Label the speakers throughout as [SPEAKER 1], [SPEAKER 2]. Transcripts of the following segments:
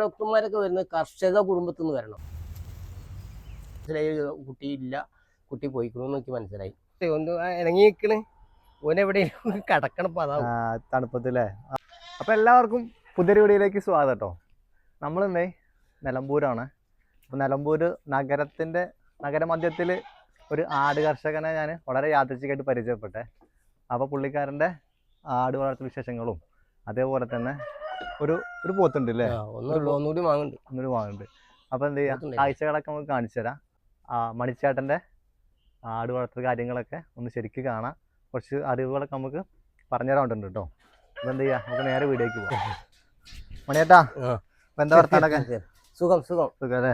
[SPEAKER 1] ഡോക്ടർമാരൊക്കെ വരുന്നത് കർഷക കുടുംബത്തിൽ നിന്ന് വരണം. മനസ്സിലായി? കുട്ടി ഇല്ല കുട്ടി പോയിക്കണു നോക്കി മനസ്സിലായി. ഒന്ന് ഇറങ്ങി നിൽക്കണ് ഓനെവിടെ കടക്കണം അതാ
[SPEAKER 2] ആ, തണുപ്പത്തില്ലേ അപ്പൊ എല്ലാവർക്കും പുതിയൊരു വീഡിയോയിലേക്ക് സ്വാഗതം കേട്ടോ നമ്മളിന്നേ നിലമ്പൂരാണ്. അപ്പൊ നിലമ്പൂര് നഗരത്തിന്റെ നഗരമധ്യത്തിൽ ഒരു ആട് കർഷകനെ ഞാൻ വളരെ യാദൃച്ഛികമായിട്ട് പരിചയപ്പെട്ടെ. അപ്പോൾ പുള്ളിക്കാരന്റെ ആട് വളർത്തൽ വിശേഷങ്ങളും അതേപോലെ തന്നെ ഒരു ഒരു പോത്തുണ്ട് അല്ലേ
[SPEAKER 1] ഒന്നുകൂടി വാങ്ങുന്നുണ്ട്
[SPEAKER 2] അപ്പോൾ എന്ത് ചെയ്യാം? കാഴ്ചകളൊക്കെ നമുക്ക് കാണിച്ചു തരാം. ആ മണിച്ചേട്ടന്റെ ആട് വളർത്തൽ കാര്യങ്ങളൊക്കെ ഒന്ന് ശരിക്ക് കാണാം. കുറച്ച് അറിവുകളൊക്കെ നമുക്ക് പറഞ്ഞു തരാറുണ്ട് കേട്ടോ. അപ്പൊ എന്ത് ചെയ്യാം? നമുക്ക് നേരെ വീടേക്ക് പോവാം. മണിയേട്ടാ അപ്പൊ എന്താ വർത്താനൊക്കെ?
[SPEAKER 1] സുഖം സുഖം.
[SPEAKER 2] സുഖം അല്ലേ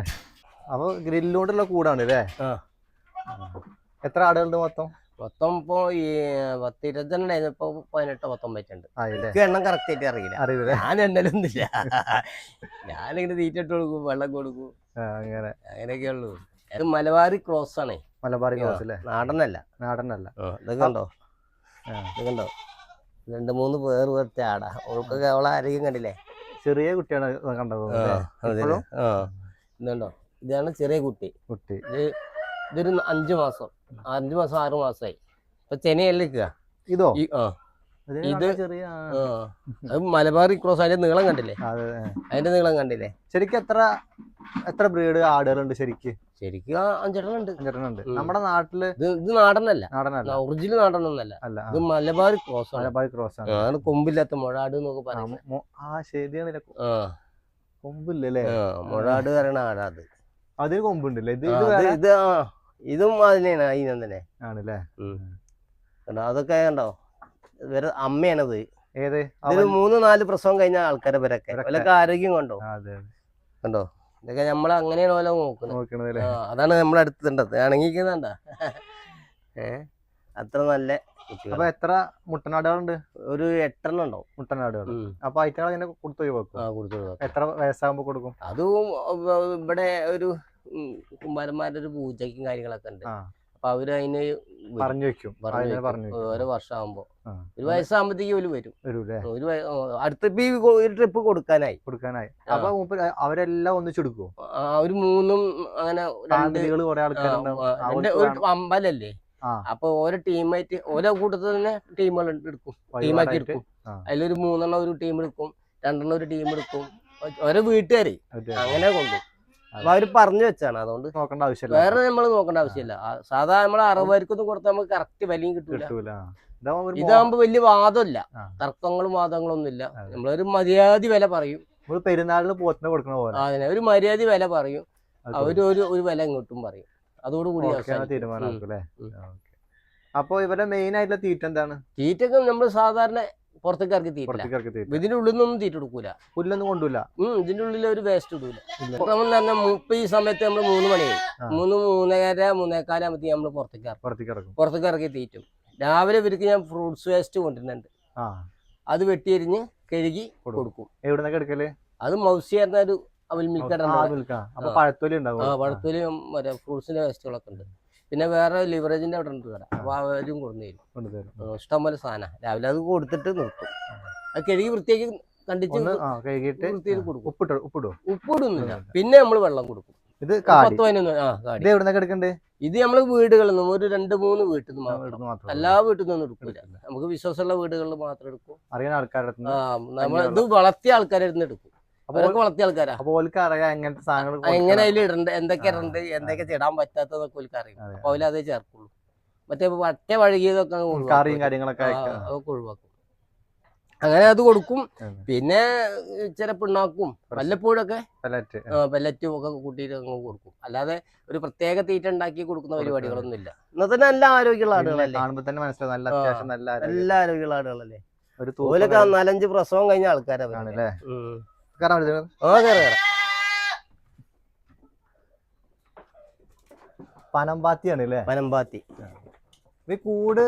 [SPEAKER 2] അപ്പൊ ഗ്രില്ലുകൊണ്ടുള്ള കൂടാണ് അല്ലേ എത്ര ആടുകളുണ്ട് മൊത്തം?
[SPEAKER 1] മൊത്തം ഇപ്പോ ഈ പത്ത് ഇരുപത്തിരണ്ടായിരുന്നു ഇപ്പൊ പതിനെട്ടോ പത്തൊമ്പതുണ്ട് എനിക്ക് എണ്ണം കറക്റ്റ് ആയിട്ട് അറിയില്ല.
[SPEAKER 2] അറിയില്ല?
[SPEAKER 1] ഞാൻ എണ്ണലൊന്നുമില്ല ഞാനിങ്ങനെ തീറ്റ ഇട്ട് കൊടുക്കും വെള്ളം കൊടുക്കും.
[SPEAKER 2] അങ്ങനെ.
[SPEAKER 1] അങ്ങനെയൊക്കെ ഉള്ളു. ഇത് മലബാറി ക്രോസ് ആണ്.
[SPEAKER 2] മലബാറി ക്രോസ് അല്ലേ?
[SPEAKER 1] നാടനല്ല.
[SPEAKER 2] നാടനല്ല.
[SPEAKER 1] ഇത് കണ്ടോ?
[SPEAKER 2] ആ.
[SPEAKER 1] ഇത് കണ്ടോ? രണ്ട് മൂന്ന് പേർ വെറുതെ ആടാ. ഓൾക്കൊക്കെ അവളെ ആരെയും കണ്ടില്ലേ?
[SPEAKER 2] ചെറിയ കുട്ടിയാണ് കണ്ടത്
[SPEAKER 1] ഇതുണ്ടോ? ഇതാണ് ചെറിയ കുട്ടി.
[SPEAKER 2] കുട്ടി.
[SPEAKER 1] ഇത് ഇതൊരു അഞ്ചു മാസം. അഞ്ചു മാസം ആറു മാസമായി ഇപ്പൊ ചെനയല്ല
[SPEAKER 2] ഇതോ?
[SPEAKER 1] ആ. ഇത്. അത് മലബാറി ക്രോസ് അതിന്റെ നീളം കണ്ടില്ലേ?
[SPEAKER 2] അതെ
[SPEAKER 1] അതിന്റെ നീളം കണ്ടില്ലേ?
[SPEAKER 2] ശരിക്കും എത്ര എത്ര ബ്രീഡ് ആടുകളുണ്ട് ശരിക്ക്?
[SPEAKER 1] ശരിക്കും അഞ്ചെണ്ണം
[SPEAKER 2] അഞ്ചെണ്ണുണ്ട്. നമ്മുടെ നാട്ടിൽ
[SPEAKER 1] ഇത് നാടനല്ല.
[SPEAKER 2] നാടനല്ല.
[SPEAKER 1] ഒറിജിനൽ നാടനൊന്നല്ല. ഇത് മലബാറി ക്രോസ്
[SPEAKER 2] മലബാർ ക്രോസ് ആണ്.
[SPEAKER 1] കൊമ്പില്ലാത്ത മുഴാട് എന്നൊക്കെ
[SPEAKER 2] മൊ- ആ ശരിയാണ് കൊമ്പില്ലല്ലേ?
[SPEAKER 1] മുഴാട് പറയണ ആടാ അത്.
[SPEAKER 2] അതിന് കൊമ്പുണ്ടല്ലേ? ഇത് ഇത്
[SPEAKER 1] ഇത് അതിനെയാണ് അതിനെ തന്നെ
[SPEAKER 2] ആണല്ലേ?
[SPEAKER 1] കണ്ടോ? അതൊക്കെ കണ്ടോ? ഇവരെ അമ്മയാണത്.
[SPEAKER 2] ഏത്?
[SPEAKER 1] മൂന്ന് നാല് പ്രസവം കഴിഞ്ഞ ആൾക്കാരെ
[SPEAKER 2] വരൊക്കെ
[SPEAKER 1] അവരൊക്കെ ആരോഗ്യം കണ്ടോ? കണ്ടോ? ഇതൊക്കെ നമ്മൾ അങ്ങനെയാണ് ഓല നോക്കുന്നത് അതാണ് നമ്മളെ അടുത്തുണ്ടത് ഇണങ്ങിക്കുന്നണ്ട ഏ അത്ര നല്ല
[SPEAKER 2] അപ്പൊ എത്ര മുട്ടനാടുകളുണ്ട്?
[SPEAKER 1] ഒരു എട്ടെണ്ണം ഉണ്ടാവും.
[SPEAKER 2] മുട്ടനാടുകൾ. അപ്പൊ ഐറ്റങ്ങൾ കൊടുത്തു
[SPEAKER 1] കൊടുത്തു
[SPEAKER 2] എത്ര വയസ്സാകുമ്പോ കൊടുക്കും?
[SPEAKER 1] അതും ഇവിടെ ഒരു ഉം, കുമ്പാരന്മാരുടെ ഒരു പൂജയ്ക്കും കാര്യങ്ങളൊക്കെ ഉണ്ട്. അപ്പൊ അവർ അതിന്
[SPEAKER 2] പറഞ്ഞു വെക്കും.
[SPEAKER 1] പറഞ്ഞു
[SPEAKER 2] പറഞ്ഞു
[SPEAKER 1] ഓരോ വർഷം ആകുമ്പോ ഒരു വയസ്സാകുമ്പോഴത്തേക്ക് ഒരു വരും. ഒരു അടുത്ത ഈ ഒരു ട്രിപ്പ് കൊടുക്കാനായി.
[SPEAKER 2] കൊടുക്കാനായി. അപ്പൊ അവരെല്ലാം ഒന്നിച്ചെടുക്കുവോ
[SPEAKER 1] ഒരു മൂന്നും അങ്ങനെ ഒരു. അമ്പലല്ലേ? അപ്പൊ ഓരോ ടീമായിട്ട് ഓരോ കൂട്ടത്തിൽ തന്നെ ടീമുകൾ എടുക്കും. ടീമാക്കി എടുക്കും. അതിലൊരു മൂന്നെണ്ണം ഒരു ടീം എടുക്കും. രണ്ടെണ്ണം ഒരു ടീം എടുക്കും. ഓരോ വീട്ടുകാരെ അങ്ങനെ കൊണ്ടു അപ്പൊ അവർ പറഞ്ഞു വെച്ചാണ്. അതുകൊണ്ട്
[SPEAKER 2] നോക്കേണ്ട ആവശ്യമില്ല.
[SPEAKER 1] വേറെ നമ്മൾ നോക്കേണ്ട ആവശ്യമില്ല. സാധാരണ സാധാ നമ്മളെ അറുപതിക്കൊന്നും കൊടുത്താൽ നമുക്ക് കറക്റ്റ് വിലയും കിട്ടൂല. ഇതാകുമ്പോ വലിയ വാദമില്ല. തർക്കങ്ങളും വാദങ്ങളും ഒന്നുമില്ല. നമ്മളൊരു മര്യാദ വില പറയും.
[SPEAKER 2] പെരുന്നാളിന് പോത്തിനെ കൊടുക്കണ പോലെ.
[SPEAKER 1] അതിനെ ഒരു മര്യാദ വില പറയും.
[SPEAKER 2] അവരൊരു
[SPEAKER 1] അവർ ഒരു ഒരു വില ഇങ്ങോട്ടും പറയും. അതോടുകൂടി തീരുമാനം.
[SPEAKER 2] അപ്പൊ ഇവരെ മെയിൻ ആയിട്ടുള്ള തീറ്റ എന്താണ്?
[SPEAKER 1] തീറ്റൊക്കെ നമ്മൾ സാധാരണ പുറത്തേക്ക് ഇറക്കി തീറ്റ
[SPEAKER 2] തീറ്റ
[SPEAKER 1] ഇതിന്റെ ഉള്ളിൽ നിന്നൊന്നും തീറ്റ എടുക്കൂല
[SPEAKER 2] പുല്ലൊന്നും കൊണ്ടൂല.
[SPEAKER 1] ഇതിന്റെ ഉള്ളിൽ ഒരു വേസ്റ്റ് ഇടൂല. ഇപ്പൊ ഈ സമയത്ത് നമ്മൾ മൂന്ന്
[SPEAKER 2] മണി.
[SPEAKER 1] മൂന്ന് മൂന്നര മൂന്നേക്കാലാകുമ്പോ നമ്മൾ പുറത്തേക്ക്
[SPEAKER 2] പുറത്തേക്ക് ഇറക്കും.
[SPEAKER 1] പുറത്തേക്ക് ഇറക്കി തീറ്റും. രാവിലെ ഇവർക്ക് ഞാൻ ഫ്രൂട്ട്സ് വേസ്റ്റ് കൊണ്ടുവരുന്നുണ്ട്. അത് വെട്ടിയരിഞ്ഞ് കഴുകി
[SPEAKER 2] കൊടുക്കും. എവിടെന്നൊക്കെ എടുക്കൽ?
[SPEAKER 1] അത് മൗസി പറഞ്ഞ ഒരു അവൽ മിൽക്ക്
[SPEAKER 2] ആ മിൽക്കാ അപ്പൊ പഴത്തൊലി ഉണ്ടാവും
[SPEAKER 1] പഴത്തൊലിയും ഫ്രൂട്ട്സിന്റെ വേസ്റ്റുകളൊക്കെ ഉണ്ട്. പിന്നെ വേറെ ലിവറേജിന്റെ അവിടെ ഉണ്ട് കട അപ്പൊ അവരും കൊണ്ടു തരും. ഇഷ്ടംപോലെ സാധനം. രാവിലെ അത് കൊടുത്തിട്ട് നിർത്തും. അത് കഴുകി വൃത്തിയാക്കി കണ്ടിച്ച് വൃത്തിയിൽ കൊടുക്കും.
[SPEAKER 2] ഉപ്പിട്ടോ ഉപ്പിടും
[SPEAKER 1] ഉപ്പിടുന്നില്ല. പിന്നെ നമ്മൾ വെള്ളം കൊടുക്കും.
[SPEAKER 2] ഇത്
[SPEAKER 1] പത്ത് പതിനൊന്ന് ആ കാടി.
[SPEAKER 2] എടുക്കണ്ടേ?
[SPEAKER 1] ഇത് നമ്മൾ വീടുകളിൽ നിന്നും ഒരു രണ്ട് മൂന്ന് വീട്ടിൽ നിന്ന് മാത്രം എല്ലാ വീട്ടിൽ നിന്നും എടുക്കില്ല. നമുക്ക് വിശ്വാസമുള്ള വീടുകളിൽ മാത്രം എടുക്കും.
[SPEAKER 2] അറിയാൻ ആൾക്കാരുടെ
[SPEAKER 1] ഇത് വളർത്തിയ ആൾക്കാരെ ഇരുന്ന് എടുക്കും. വളർത്തിയ ആൾക്കാരാ.
[SPEAKER 2] അപ്പൊ ഓൽക്ക് അറിയാം എങ്ങനത്തെ സാധനങ്ങൾ
[SPEAKER 1] എങ്ങനെ. അതിൽ ഇടണ്ട എന്തൊക്കെ ഇടണ്ട് എന്തൊക്കെ ചിടാൻ പറ്റാത്തതൊക്കെ ഓൽക്ക് അറിയും. അപ്പൊ അതിലതേ ചേർക്കുള്ളൂ. മറ്റേ പറ്റ വഴുകിയതൊക്കെ.
[SPEAKER 2] കറിയും കാര്യങ്ങളൊക്കെ
[SPEAKER 1] അതൊക്കെ ഒഴിവാക്കും. അങ്ങനെ അത് കൊടുക്കും. പിന്നെ ചില പിണ്ണാക്കും വല്ലപ്പോഴൊക്കെ പെല്ലറ്റും ഒക്കെ കൂട്ടിയിട്ട് അങ്ങ് കൊടുക്കും. അല്ലാതെ ഒരു പ്രത്യേക തീറ്റ ഉണ്ടാക്കി കൊടുക്കുന്ന പരിപാടികളൊന്നും ഇല്ല ഇന്നത്തെ നല്ല ആരോഗ്യമുള്ള ആളുകളല്ലേ
[SPEAKER 2] കാണുമ്പോ തന്നെ മനസ്സിലാവും നല്ല. അത്യാവശ്യം നല്ല.
[SPEAKER 1] നല്ല ആരോഗ്യമുള്ള ആളുകളല്ലേ
[SPEAKER 2] ഒരു
[SPEAKER 1] നാലഞ്ച് പ്രസവം കഴിഞ്ഞ ആൾക്കാരാ
[SPEAKER 2] കാരണം ഇത്
[SPEAKER 1] ആ കേറ് കേറ്.
[SPEAKER 2] പനമ്പാത്തിയാണ് അല്ലേ
[SPEAKER 1] പനമ്പാത്തി
[SPEAKER 2] ഈ കൂട്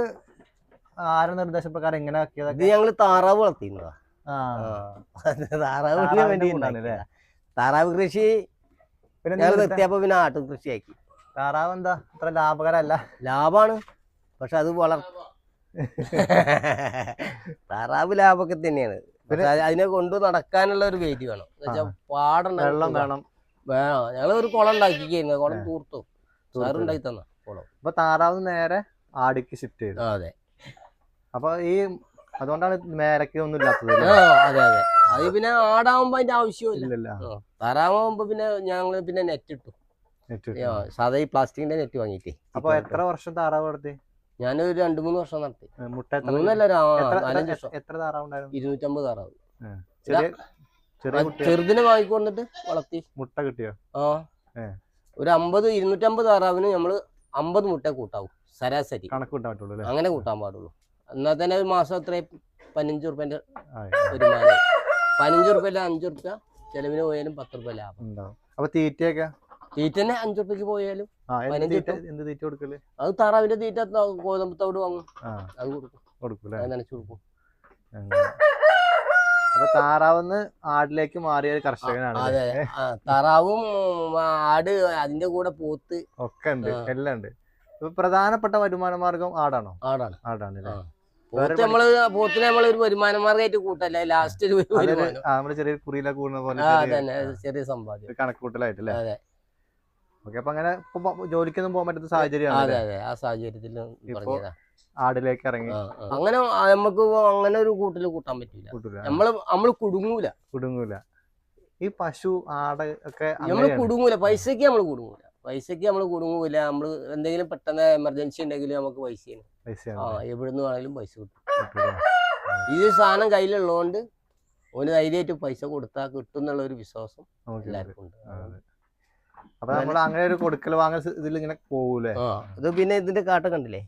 [SPEAKER 2] ആരുടെ നിർദ്ദേശപ്രകാരം എങ്ങനെ
[SPEAKER 1] ഇത്
[SPEAKER 2] ആക്കിയതൊക്കെ
[SPEAKER 1] ഞങ്ങൾ താറാവ് വളർത്തിയിരുന്നതാ താറാവിന് വേണ്ടി താറാവ് കൃഷി
[SPEAKER 2] പിന്നെ
[SPEAKER 1] ഞങ്ങൾ നിർത്തിയപ്പോ പിന്നെ ആട്ടും കൃഷിയാക്കി.
[SPEAKER 2] താറാവ് എന്താ? അത്ര ലാഭകരമല്ല?
[SPEAKER 1] ലാഭാണ്. പക്ഷെ അത് വളർ താറാവ് ലാഭമൊക്കെ തന്നെയാണ്. അതിനെ കൊണ്ട് നടക്കാനുള്ള ഒരു വേദി വേണം. പാടണം
[SPEAKER 2] വെള്ളം വേണം.
[SPEAKER 1] വേണം? ഞങ്ങൾ ഒരു കുളം ഉണ്ടാക്കിക്കുന്നു കുളം. തൂർത്തു. ഉണ്ടാക്കി തന്ന കുളം.
[SPEAKER 2] അപ്പൊ താറാവ് നേരെ ആടിക്ക് ഷിഫ്റ്റ് ചെയ്തു.
[SPEAKER 1] അതെ.
[SPEAKER 2] അപ്പൊ ഈ അതുകൊണ്ടാണ് മേരക്ക് ഒന്നും ഇല്ലാത്തത്
[SPEAKER 1] അതെ അതെ. അത് പിന്നെ ആടാവുമ്പോ അതിന്റെ ആവശ്യമില്ല താറാവുമ്പോ പിന്നെ ഞങ്ങൾ പിന്നെ നെറ്റ് ഇട്ടു. സാധാ ഈ പ്ലാസ്റ്റിക്കിന്റെ നെറ്റ് വാങ്ങിയിട്ടേ.
[SPEAKER 2] അപ്പൊ എത്ര വർഷം താറാവ് നടത്തി
[SPEAKER 1] ഞാനൊരു രണ്ടു മൂന്ന് വർഷം നടത്തി. മൂന്നല്ല നാലഞ്ച് വർഷം. ഇരുന്നൂറ്റമ്പത് താറാവ്. ചെറുതിനെ വാങ്ങിക്കൊണ്ടിട്ട് വളർത്തി.
[SPEAKER 2] മുട്ട കിട്ടിയോ?
[SPEAKER 1] ആ. ഒരു അമ്പത് ഇരുന്നൂറ്റമ്പത് താറാവിന് നമ്മൾ അമ്പത് മുട്ട കൂട്ടാവും. ശരാശരി അങ്ങനെ കൂട്ടാൻ പാടുള്ളൂ. എന്നാൽ തന്നെ ഒരു മാസം അത്രയും പതിനഞ്ച് റുപ്യന്റെ
[SPEAKER 2] ഒരു
[SPEAKER 1] വരുമാനം. പതിനഞ്ച് റുപ്യല്ല അഞ്ചു റുപ്യ ചെലവിന് പോയാലും പത്ത് റുപ്യ ലാഭം.
[SPEAKER 2] അപ്പൊ തീറ്റയൊക്കെ?
[SPEAKER 1] തീറ്റന്നെ അഞ്ചു റുപ്യക്ക് പോയാലും
[SPEAKER 2] എന്ത് തീറ്റ? കൊടുക്കൽ?
[SPEAKER 1] അത് താറാവിന്റെ തീറ്റ കോതമ്പത്തോട് ഗോതമ്പ് തവിട് വാങ്ങും. അത് കൊടുക്കും. നനച്ചു കൊടുക്കും.
[SPEAKER 2] അപ്പൊ താറാവെന്ന് ആടിലേക്ക് മാറിയ ഒരു കർഷകനാണ്
[SPEAKER 1] അതെ. താറാവും ആട് അതിന്റെ കൂടെ പോത്ത്.
[SPEAKER 2] ഒക്കെ ഉണ്ട് എല്ലാം ഉണ്ട്. ഇപ്പൊ പ്രധാനപ്പെട്ട വരുമാന മാർഗം ആടാണോ?
[SPEAKER 1] ആടാണ്.
[SPEAKER 2] ആടാണ് അല്ലേ.
[SPEAKER 1] പോത്ത് നമ്മൾ പോത്തിനെ നമ്മൾ ഒരു വരുമാന മാർഗമായിട്ട് കൂട്ടല്ല? ലാസ്റ്റ് ഒരു
[SPEAKER 2] നമ്മൾ ചെറിയ കുറിയിലൊക്കെ കൂടുന്ന പോലെ ചെറിയ-
[SPEAKER 1] തന്നെ സമ്പാദ്യം
[SPEAKER 2] കണക്കൂട്ടലായിട്ട് അല്ലേ
[SPEAKER 1] അതെ.
[SPEAKER 2] ഓക്കെ അപ്പൊ അങ്ങനെ ജോലിക്കൊന്നും പോകാൻ പറ്റുന്ന
[SPEAKER 1] അതെ
[SPEAKER 2] സാഹചര്യമാണ്
[SPEAKER 1] അതെ ആ സാഹചര്യത്തിൽ പറഞ്ഞതാ.
[SPEAKER 2] ആടിലേക്ക് ഇറങ്ങി.
[SPEAKER 1] അങ്ങനെ നമുക്ക് അങ്ങനെ ഒരു കൂട്ടിൽ കൂട്ടാൻ പറ്റില്ല നമ്മൾ നമ്മൾ കുടുങ്ങൂല.
[SPEAKER 2] കുടുങ്ങൂല. ഈ പശു ആട് ഒക്കെ നമ്മൾ
[SPEAKER 1] കുടുങ്ങൂല. പൈസക്ക് നമ്മൾ കുടുങ്ങൂല. പൈസക്ക് നമ്മൾ കുടുങ്ങൂല. നമ്മൾ എന്തെങ്കിലും പെട്ടെന്ന് എമർജൻസി ഉണ്ടെങ്കിൽ നമുക്ക് പൈസയാണ്. ആ എവിടുന്ന് വേണമെങ്കിലും പൈസ കിട്ടും. ഈ സാധനം കയ്യിലുള്ളതുകൊണ്ട് ഒരു ധൈര്യമായിട്ട് പൈസ കൊടുത്താൽ കിട്ടും എന്നുള്ള ഒരു വിശ്വാസം. എല്ലാവർക്കും ഉണ്ട്.
[SPEAKER 2] അപ്പൊ നമ്മൾ അങ്ങനെ ഒരു കൊടുക്കൽ വാങ്ങൽ ഇതിൽ ഇങ്ങനെ പോകൂലേ
[SPEAKER 1] ഇത് പിന്നെ ഇതിന്റെ കാട്ട കണ്ടില്ലേ?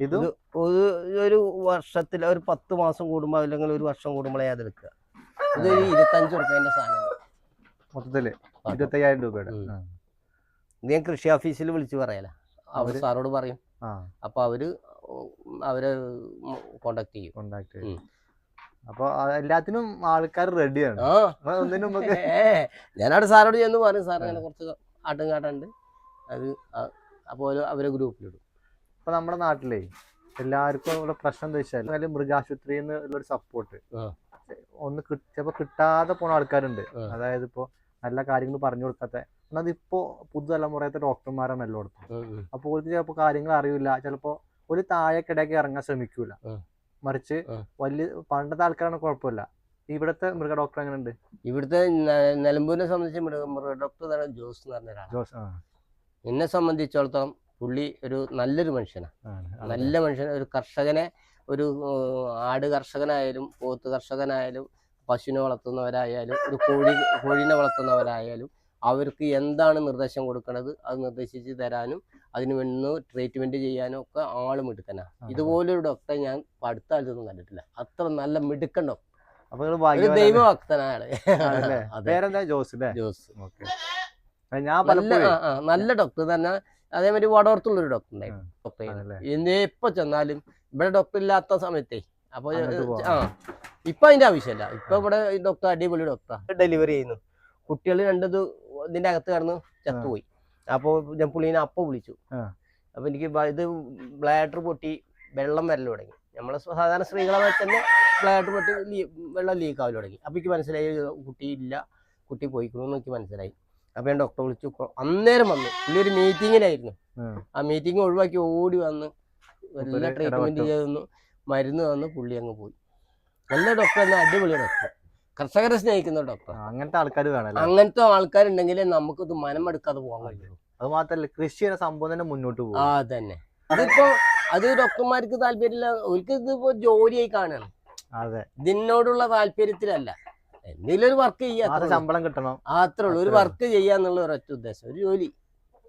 [SPEAKER 2] ഇത്?
[SPEAKER 1] ഒരു ഒരു വർഷത്തിൽ ഒരു പത്ത് മാസം കൂടുമ്പോ അല്ലെങ്കിൽ ഒരു വർഷം കൂടുമ്പോഴേ അത് എടുക്കുക ഇത് ഒരു ഇരുപത്തഞ്ച് റുപ്യന്റെ സാധനം.
[SPEAKER 2] മൊത്തത്തിൽ ഇരുപത്തയ്യായിരം രൂപയുടെ.
[SPEAKER 1] ഇത് ഞാൻ കൃഷി ഓഫീസിൽ വിളിച്ചു പറയല അവർ സാറോട് പറയും. അപ്പൊ അവർ അവരെ കോണ്ടാക്ട് ചെയ്യും.
[SPEAKER 2] കോണ്ടാക്ട്
[SPEAKER 1] ഉം.
[SPEAKER 2] അപ്പൊ എല്ലാത്തിനും ആൾക്കാർ റെഡിയാണ് ഒന്നിനും
[SPEAKER 1] ഏ, ഞാനവിടെ സാറോട് ചെന്ന് പറയും സാർ അങ്ങനെ കുറച്ച് ആട്ടും കാട്ടുണ്ട്. അത് അപ്പോൾ അവരെ ഗ്രൂപ്പിലിടും.
[SPEAKER 2] ഇപ്പൊ നമ്മുടെ നാട്ടിലേ എല്ലാവർക്കും ഉള്ള പ്രശ്നം എന്താ വെച്ചാൽ അല്ലെങ്കിൽ മൃഗാശുപത്രിയിൽ നിന്ന് ഉള്ളൊരു സപ്പോർട്ട് ഒന്ന് ചിലപ്പോ കിട്ടാതെ പോണ ആൾക്കാരുണ്ട്. അതായത് ഇപ്പോ നല്ല കാര്യങ്ങൾ പറഞ്ഞു കൊടുക്കാത്ത എന്നാൽ ഇപ്പോ പുതുതലമുറയത്തെ ഡോക്ടർമാരാണ് എല്ലായിടത്തും. അപ്പോൾ ചിലപ്പോ ചിലപ്പോൾ കാര്യങ്ങൾ അറിയില്ല. ചിലപ്പോൾ ഒരു താഴേക്കിടയ്ക്ക് ഇറങ്ങാൻ ശ്രമിക്കൂല. മറിച്ച് വലിയ പണ്ടത്തെ ആൾക്കാരാണ് കുഴപ്പമില്ല. ഇവിടുത്തെ മൃഗ ഡോക്ടർ എങ്ങനെ ഉണ്ട്
[SPEAKER 1] ഇവിടുത്തെ നിലമ്പൂരിനെ സംബന്ധിച്ച് മൃഗ- മൃഗ ഡോക്ടർ തന്നെ ജോസ് എന്ന് പറഞ്ഞ ഒരാളാണ്
[SPEAKER 2] ജോസ് ആ.
[SPEAKER 1] എന്നെ സംബന്ധിച്ചിടത്തോളം പുള്ളി ഒരു നല്ലൊരു മനുഷ്യനാണ് നല്ല മനുഷ്യൻ ഒരു കർഷകനെ ഒരു ആട് കർഷകനായാലും പോത്ത് കർഷകനായാലും പശുവിനെ വളർത്തുന്നവരായാലും ഒരു കോഴി കോഴീനെ വളർത്തുന്നവരായാലും അവർക്ക് എന്താണ് നിർദ്ദേശം കൊടുക്കുന്നത് അത് നിർദ്ദേശിച്ച് തരാനും അതിന് വേണ്ടി ട്രീറ്റ്മെന്റ് ചെയ്യാനും ഒക്കെ ആൾ മിടുക്കനാ. ഇതുപോലൊരു ഡോക്ടറെ ഞാൻ അടുത്ത കാലത്തൊന്നും കണ്ടിട്ടില്ല. അത്ര നല്ല മിടുക്കൻ ഡോക്ടർ. ദൈവഭക്തനാണ്.
[SPEAKER 2] പേരെന്താ? ജോസ്
[SPEAKER 1] ജോസ്.
[SPEAKER 2] ഞാൻ
[SPEAKER 1] നല്ല ഡോക്ടർ തന്നെ. അതേമാതിരി വടവർത്തുള്ളൊരു ഡോക്ടർ ഉണ്ടായിരുന്നു. ഡോക്ടർ എപ്പോ ചെന്നാലും ഇവിടെ ഡോക്ടർ ഇല്ലാത്ത സമയത്തേ അപ്പൊ. ആ ഇപ്പൊ അതിന്റെ ആവശ്യമില്ല. ഇപ്പൊ ഇവിടെ ഡോക്ടർ അടിപൊളി ഡോക്ടർ ഡെലിവറി ചെയ്യുന്നു. കുട്ടികൾ രണ്ടത് ഇതിന്റെ അകത്ത് കിടന്ന് ചത്തുപോയി. അപ്പൊ ഞാൻ പുള്ളീനെ അപ്പൊ വിളിച്ചു.
[SPEAKER 2] അപ്പോൾ
[SPEAKER 1] അപ്പൊ എനിക്ക് ഇത് ബ്ലാഡർ പൊട്ടി വെള്ളം വരൽ തുടങ്ങി. നമ്മളെ സാധാരണ സ്ത്രീകളെ തന്നെ ബ്ലാഡർ പൊട്ടി വെള്ളം ലീക്ക് ആവൽ തുടങ്ങി. അപ്പൊ എനിക്ക് മനസ്സിലായി കുട്ടി ഇല്ല കുട്ടി പോയിക്കണു എന്ന് എനിക്ക് മനസ്സിലായി. അപ്പൊ ഞാൻ ഡോക്ടറെ വിളിച്ചു. അന്നേരം വന്നു. പുള്ളി ഒരു മീറ്റിങ്ങിലായിരുന്നു ആ. മീറ്റിംഗ് ഒഴിവാക്കി ഓടി വന്ന് എല്ലാ ട്രീറ്റ്മെന്റ്. ചെയ്തു മരുന്ന് തന്നു പുള്ളി അങ്ങ് പോയി. നല്ല ഡോക്ടർ അടിപൊളി ഡോക്ടർ കർഷകരെ സ്നേഹിക്കുന്ന ഡോക്ടർ
[SPEAKER 2] അങ്ങനത്തെ ആൾക്കാർ വേണം
[SPEAKER 1] അങ്ങനത്തെ ആൾക്കാരുണ്ടെങ്കിലേ നമുക്കിത് മനമെടുക്കാതെ പോകാൻ കഴിയും
[SPEAKER 2] അത് മാത്രല്ല കൃഷി എന്ന സംഭവം തന്നെ മുന്നോട്ട് പോകും.
[SPEAKER 1] ആ തന്നെ അതിപ്പോ അത് ഡോക്ടർമാർക്ക് താല്പര്യമില്ല. അവർക്ക് ഇതിപ്പോ ജോലിയായി കാണണം.
[SPEAKER 2] അതെ.
[SPEAKER 1] ഇതിനോടുള്ള താല്പര്യത്തിലല്ല. എന്തെങ്കിലും ഒരു വർക്ക് ചെയ്യാം
[SPEAKER 2] ശമ്പളം കിട്ടണം.
[SPEAKER 1] അത്രേ ഉള്ളൂ. ഒരു വർക്ക് ചെയ്യാന്നുള്ള ഒരൊറ്റ ഉദ്ദേശം. ഒരു ജോലി.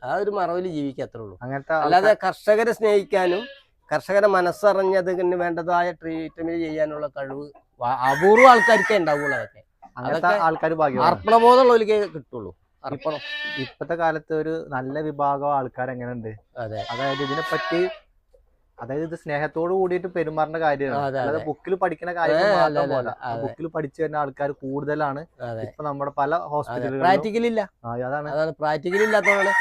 [SPEAKER 1] ആ ഒരു മറവിൽ ജീവിക്കത്രേ ഉള്ളൂ.
[SPEAKER 2] അങ്ങനത്തെ
[SPEAKER 1] അല്ലാതെ കർഷകരെ സ്നേഹിക്കാനും കർഷകരെ മനസ്സറിഞ്ഞതിന് വേണ്ടതായ ട്രീറ്റ്മെന്റ് ചെയ്യാനുള്ള കഴിവ് അപൂർവ ആൾക്കാർക്കേ ഉണ്ടാവുള്ളൂ അതൊക്കെ.
[SPEAKER 2] അങ്ങനത്തെ ആൾക്കാർ
[SPEAKER 1] അർപ്പണബോധമുള്ളവർക്ക് കിട്ടുള്ളൂ. അർപ്പണം.
[SPEAKER 2] ഇപ്പത്തെ കാലത്ത് ഒരു നല്ല വിഭാഗം ആൾക്കാർ എങ്ങനെയുണ്ട്?
[SPEAKER 1] അതെ.
[SPEAKER 2] അതായത് ഇതിനെപ്പറ്റി അതായത് ഇത് സ്നേഹത്തോട് കൂടിയിട്ട് പെരുമാറേണ്ട കാര്യമാണ്.
[SPEAKER 1] അതായത്
[SPEAKER 2] ബുക്കിൽ പഠിക്കുന്ന
[SPEAKER 1] കാര്യം
[SPEAKER 2] ബുക്കിൽ പഠിച്ചു വരുന്ന ആൾക്കാർ കൂടുതലാണ് ഇപ്പൊ നമ്മുടെ പല ഹോസ്പിറ്റലുകളിലും ആ, അതാണ്.
[SPEAKER 1] പ്രാക്ടിക്കലില്ലാത്തതാണ്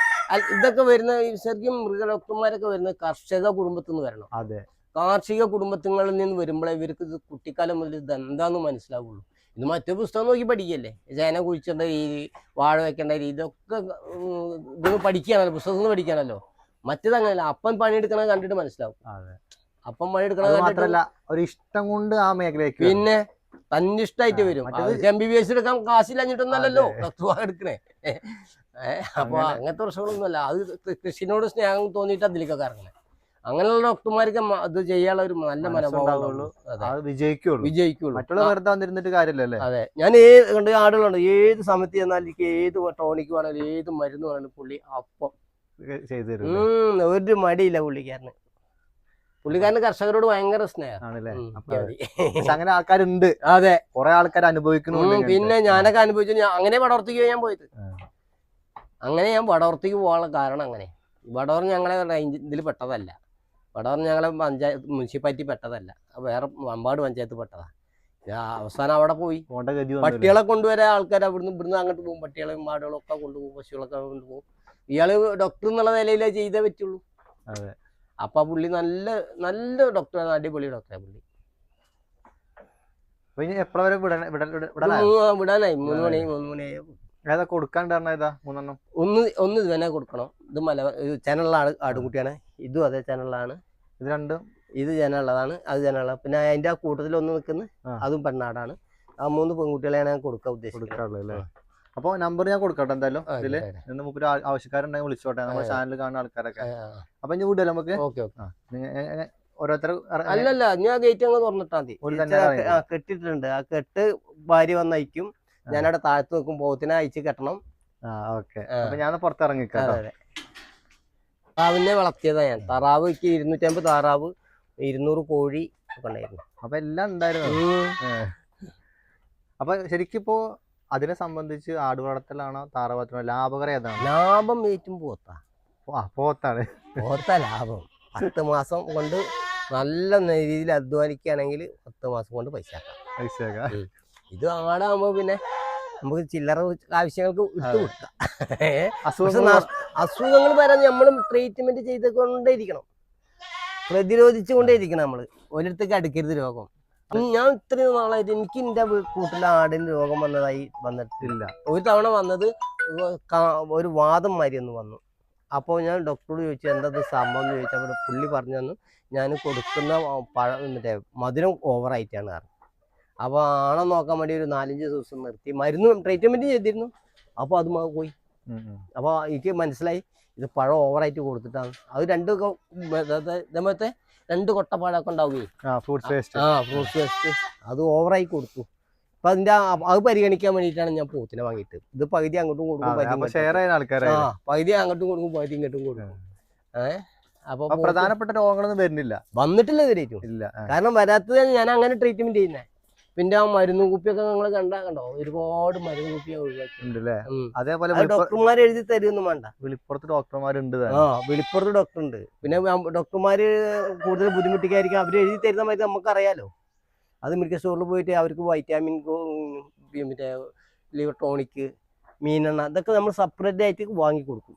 [SPEAKER 1] ഇതൊക്കെ വരുന്ന ശരിക്കും മൃഗഡോക്ടർമാരൊക്കെ വരുന്ന കർഷക കുടുംബത്തിൽ നിന്ന് വരണം.
[SPEAKER 2] അതെ.
[SPEAKER 1] കാർഷിക കുടുംബങ്ങളിൽ നിന്ന് വരുമ്പോഴേ ഇവർക്ക് ഇത് കുട്ടിക്കാലം മുതൽ ഇത് എന്താന്ന് മനസ്സിലാവുള്ളൂ. ഇത് മറ്റേ പുസ്തകം നോക്കി പഠിക്കല്ലേ? ചേന കുഴിച്ചേണ്ട രീതി വാഴ വെക്കേണ്ട രീതി ഇതൊക്കെ ഇതൊന്ന് ഇത് പഠിക്കാനല്ലോ പുസ്തകത്തിൽ നിന്ന് പഠിക്കാനല്ലോ മറ്റേത് അങ്ങനെയല്ല അപ്പം പണിയെടുക്കണത് കണ്ടിട്ട് മനസ്സിലാവും. അപ്പം പണിയെടുക്കണത്
[SPEAKER 2] മാത്രല്ല ഒരു ഇഷ്ടം കൊണ്ട് ആ മേഖലയ്ക്ക്
[SPEAKER 1] പിന്നെ തന്നിഷ്ടായിട്ട് വരും. എം ബി ബി എസ് എടുക്കാൻ കാശില്ലഞ്ഞിട്ടൊന്നല്ലോ എടുക്കണേ. അപ്പൊ
[SPEAKER 2] അങ്ങനെ.
[SPEAKER 1] അങ്ങനത്തെ പ്രശ്നങ്ങളൊന്നുമല്ല. അത് കൃഷിനോട് സ്നേഹം തോന്നിയിട്ട് അതിലേക്കൊക്കെ ഇറങ്ങണേ അങ്ങനെയുള്ള ഡോക്ടർമാർക്ക് അത് ചെയ്യാനുള്ള ഒരു നല്ല മനോഭാവം
[SPEAKER 2] മനസ്സുണ്ടാവുള്ളൂ.
[SPEAKER 1] ഉണ്ടാവുള്ളൂ. അതെ.
[SPEAKER 2] അത് വിജയിക്കുള്ളൂ.
[SPEAKER 1] വിജയിക്കുള്ളൂ.
[SPEAKER 2] മറ്റുള്ള വെറുതെ വന്നിരുന്നിട്ട് കാര്യമില്ലല്ലേ?
[SPEAKER 1] അതെ. ഞാൻ ഏത് കണ്ട് ആടുകളുണ്ട്. ഏത് സമയത്ത് ചെന്നാൽ ഏത് ടോണിക്ക് വേണമെങ്കിലും ഏത് മരുന്ന് വേണമെങ്കിലും പുള്ളി അപ്പം.
[SPEAKER 2] ചെയ്തു
[SPEAKER 1] ഒരു മടിയില്ല പുള്ളിക്കാരന്. പുള്ളിക്കാരന് കർഷകരോട് ഭയങ്കര സ്നേഹം.
[SPEAKER 2] അങ്ങനെ ആൾക്കാരുണ്ട്.
[SPEAKER 1] അതെ.
[SPEAKER 2] കുറെ ആൾക്കാർ
[SPEAKER 1] അനുഭവിക്കുന്നു പിന്നെ ഞാനൊക്കെ അനുഭവിച്ചു അങ്ങനെ വടവർത്തിക്ക് ഞാൻ പോയത്. അങ്ങനെ ഞാൻ വടവർത്തിക്ക് പോകാനുള്ള കാരണം അങ്ങനെ. വടവർ ഞങ്ങളെ റേഞ്ച് ഇതിൽ പെട്ടതല്ല. വടവർ ഞങ്ങളെ പഞ്ചായത്ത് മുനിസിപ്പാലിറ്റി പെട്ടതല്ല. വേറെ വമ്പാട് പഞ്ചായത്ത് പെട്ടതാണ് അവസാനം അവിടെ പോയി. പട്ടികളെ കൊണ്ടുവരാൻ ആൾക്കാർ അവിടുന്ന് ഇവിടുന്ന് അങ്ങോട്ട് പോകും. പട്ടികളെയും മാടുകളും ഒക്കെ കൊണ്ടുപോകും പശുക്കളൊക്കെ കൊണ്ടുപോകും. ഇയാൾ ഡോക്ടർ എന്നുള്ള നിലയിലേ ചെയ്തേ പറ്റുള്ളൂ. അപ്പൊ പുള്ളി നല്ല നല്ല ഡോക്ടറാണ് അടിപൊളി ഡോക്ടറാണ് പുള്ളി.
[SPEAKER 2] എപ്പോഴും
[SPEAKER 1] വിടാനായി. മൂന്ന് മണി മൂന്ന് മണിയായി
[SPEAKER 2] ഏതാ കൊടുക്കാണ്ട് പറഞ്ഞ ഏതാ മൂന്നെണ്ണം?
[SPEAKER 1] ഒന്ന് ഒന്ന് ഇത് തന്നെ കൊടുക്കണം. ഇത് മല ഇത് ചനലാണ് ആടുകുട്ടിയാണ്. ഇതും അതേ ചനലാണ്
[SPEAKER 2] ഇത് രണ്ടും?
[SPEAKER 1] ഇത് ജനമുള്ളതാണ് അത് ജനമുള്ള പിന്നെ അതിന്റെ ആ കൂട്ടത്തിൽ ഒന്ന് നിൽക്കുന്ന. അതും പെണ്ണാടാണ്. ആ മൂന്ന് പെൺകുട്ടികളെയാണ് ഞാൻ കൊടുക്കാൻ ഉദ്ദേശിക്കുന്നത്.
[SPEAKER 2] അപ്പൊ നമ്പർ ഞാൻ കൊടുക്കട്ടെ എന്തായാലും ഇതിൽ?
[SPEAKER 1] ഇതാ.
[SPEAKER 2] നിന്ന് ആവശ്യക്കാരുണ്ടെങ്കിൽ വിളിച്ചോട്ടെ. നമ്മുടെ ചാനൽ കാണുന്ന ആൾക്കാരൊക്കെ. അപ്പൊ ഇനി വിടല്ലോ നമുക്ക്? ഓരോരുത്തർ
[SPEAKER 1] അല്ലല്ല ഞാൻ ഗേറ്റ് അങ്ങ് തുറന്നിട്ടാ മതി.
[SPEAKER 2] കെട്ടിട്ടുണ്ട്
[SPEAKER 1] ആ കെട്ട് ഭാര്യ വന്ന് അയക്കും ഞാനവിടെ താഴ്ത്ത് നിൽക്കും പോത്തിനെ അയച്ച് കെട്ടണം.
[SPEAKER 2] ഞാൻ
[SPEAKER 1] പുറത്തിറങ്ങി താറാവിനെ വളർത്തിയതാ ഞാൻ. താറാവ് എനിക്ക് ഇരുന്നൂറ്റമ്പത് താറാവ് ഇരുന്നൂറ് കോഴി ഒക്കെ ഉണ്ടായിരുന്നു.
[SPEAKER 2] അപ്പൊ എല്ലാം ഉണ്ടായിരുന്നു. അപ്പൊ ശരിക്കിപ്പോ അതിനെ സംബന്ധിച്ച് ആട് വളർത്തലാണോ താറാവ് ലാഭകര ഏതാണ്?
[SPEAKER 1] ലാഭം ഏറ്റവും പോത്താ.
[SPEAKER 2] പോത്താണ്.
[SPEAKER 1] പോത്ത ലാഭം. പത്ത് മാസം കൊണ്ട് നല്ല രീതിയിൽ അധ്വാനിക്കുകയാണെങ്കിൽ പത്ത് മാസം കൊണ്ട് പൈസ
[SPEAKER 2] പൈസ
[SPEAKER 1] ഇത് ആടാകുമ്പോ പിന്നെ നമുക്ക് ചില്ലറ ആവശ്യങ്ങൾക്ക് ഇട്ട് കൊടുക്കാം.
[SPEAKER 2] അസുഖങ്ങൾ
[SPEAKER 1] വരാൻ നമ്മൾ ട്രീറ്റ്മെന്റ് ചെയ്തുകൊണ്ടേയിരിക്കണം. പ്രതിരോധിച്ചുകൊണ്ടേയിരിക്കണം നമ്മൾ ഒരിടത്തേക്ക് അടുക്കരുത് രോഗം. ഞാൻ ഇത്രയും നാളായിട്ട് എനിക്ക് എന്റെ കൂട്ടിലെ ആടിന് രോഗം വന്നതായി വന്നിട്ടില്ല. ഒരു തവണ വന്നത് ഒരു വാദം മാതിരി ഒന്ന് വന്നു. അപ്പോൾ ഞാൻ ഡോക്ടറോട് ചോദിച്ചു എന്താ സംഭവം? എന്ന് ചോദിച്ചപ്പോൾ പുള്ളി പറഞ്ഞു തന്നു ഞാൻ കൊടുക്കുന്ന പഴ മറ്റേ മധുരം ഓവറായിട്ടാണ് കാരണം അപ്പോൾ ആണോ നോക്കാൻ വേണ്ടി ഒരു നാലഞ്ച് ദിവസം നിർത്തി. മരുന്ന് ട്രീറ്റ്മെന്റ് ചെയ്തിരുന്നു. അപ്പോൾ അത് പോയി. അപ്പോൾ എനിക്ക് മനസ്സിലായി ഇത് പഴം ഓവറായിട്ട് കൊടുത്തിട്ടാണ്. അത് രണ്ട് ഇതേപോലത്തെ രണ്ട് കൊട്ട പഴമൊക്കെ ഉണ്ടാവുകയും
[SPEAKER 2] ആ ഫ്രൂട്ട്സ് വേസ്റ്റ്
[SPEAKER 1] അത് ഓവറായി കൊടുത്തു. അപ്പൊ അതിന്റെ അത് പരിഗണിക്കാൻ വേണ്ടിയിട്ടാണ് ഞാൻ പൂത്തിനെ വാങ്ങിയിട്ട്. ഇത് പകുതി അങ്ങോട്ടും കൊടുക്കും
[SPEAKER 2] ഷെയർ ചെയ്യുന്ന ആൾക്കാരെ
[SPEAKER 1] ആ പകുതി അങ്ങോട്ടും കൊടുക്കും പകുതി ഇങ്ങോട്ടും കൊടുക്കും. ഏഹ് അപ്പൊ
[SPEAKER 2] പ്രധാനപ്പെട്ട രോഗങ്ങളൊന്നും വരുന്നില്ല.
[SPEAKER 1] വന്നിട്ടില്ല ഇതുവരെയും
[SPEAKER 2] ഇല്ല
[SPEAKER 1] കാരണം വരാത്തത് ഞാൻ അങ്ങനെ ട്രീറ്റ്മെന്റ് ചെയ്യുന്നേ. പിന്നെ ആ മരുന്ന് കുപ്പിയൊക്കെ നിങ്ങൾ കണ്ടാ കണ്ടോ ഒരുപാട് മരുന്ന് കുപ്പി ഒഴിവാക്കി.
[SPEAKER 2] ഉണ്ട് അല്ലേ
[SPEAKER 1] ഉം.
[SPEAKER 2] അതേപോലെ
[SPEAKER 1] ഡോക്ടർമാർ എഴുതി തരുമൊന്നും വേണ്ട.
[SPEAKER 2] വിളിപ്പുറത്ത് ഡോക്ടർമാരുണ്ട്.
[SPEAKER 1] ആ വിളിപ്പുറത്ത് ഡോക്ടർ ഉണ്ട് പിന്നെ ഡോക്ടർമാര് കൂടുതൽ ബുദ്ധിമുട്ടിക്കായിരിക്കും അവർ എഴുതി തരുന്ന മരുന്ന് നമുക്കറിയാലോ. അത് മെഡിക്കൽ സ്റ്റോറിൽ പോയിട്ട് അവർക്ക് വൈറ്റാമിൻ മറ്റേ ലിവർ ടോണിക്ക് മീനെണ്ണ ഇതൊക്കെ നമ്മൾ സെപ്പറേറ്റ് ആയിട്ട് വാങ്ങി കൊടുക്കും